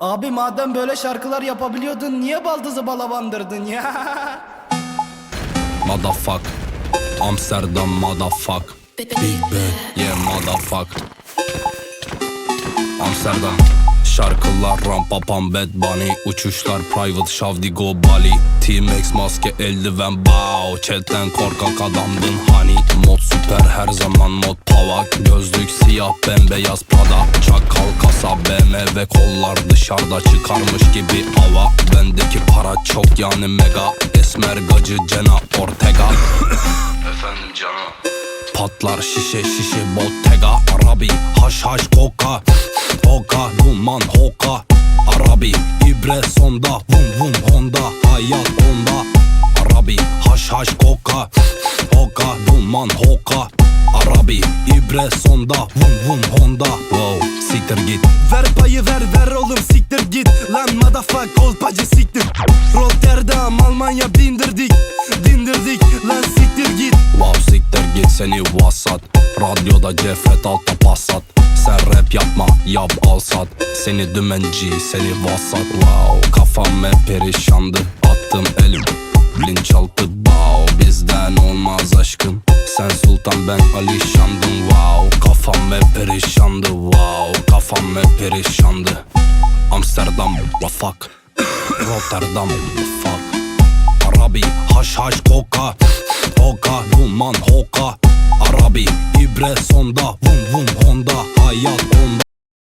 Abi madem böyle şarkılar yapabiliyordun niye baldızı balavandırdın ya? Motherfuck. Amsterdam motherfuck. Big Ben Yeah motherfuck. Amsterdam. Şarkılar rampa pam bad bunny. Uçuşlar private şavdigo Bali. T-Max maske eldiven bow. Chatten korkak adamdın hani Mod süper her zaman mod pavak Gözlük siyah bembeyaz Prada. Çakal BMW kollar dışarıda çıkarmış gibi hava. Bendeki para çok yani mega. Esmer gacı Cena Ortega. Efendim canım. Patlar şişe şişe bottega Arabi haş haş koka Hoka duman hoka. Arabi ibre sonda. Vum vum honda. Hayat onda. Arabi haş haş koka Hoka duman hoka. Arabi ibre sonda. Vum vum honda. Wow siktir git. Ver payı ver ver oğlum siktir git. Lan motherfuck kolpacı siktir. Rotterdam Almanya bindirdik Dindirdik. Lan siktir git. Wow siktir git seni vasat. Radyoda cefet altta passat Sen rap yapma yap al sat. Seni dümenci seni vasat. Wow kafam hep perişandı. Attım elim bilinçaltı Wow bizden olmaz aşkım. Sen sultan ben alişandım. Wow kafam hep perişandı. Wow kafam hep perişandı. Amsterdam fuck Rotterdam fuck Arabi haş haş koka. Hoka duman hoka. Arabi ibre sonda. Vum vum honda hayat onda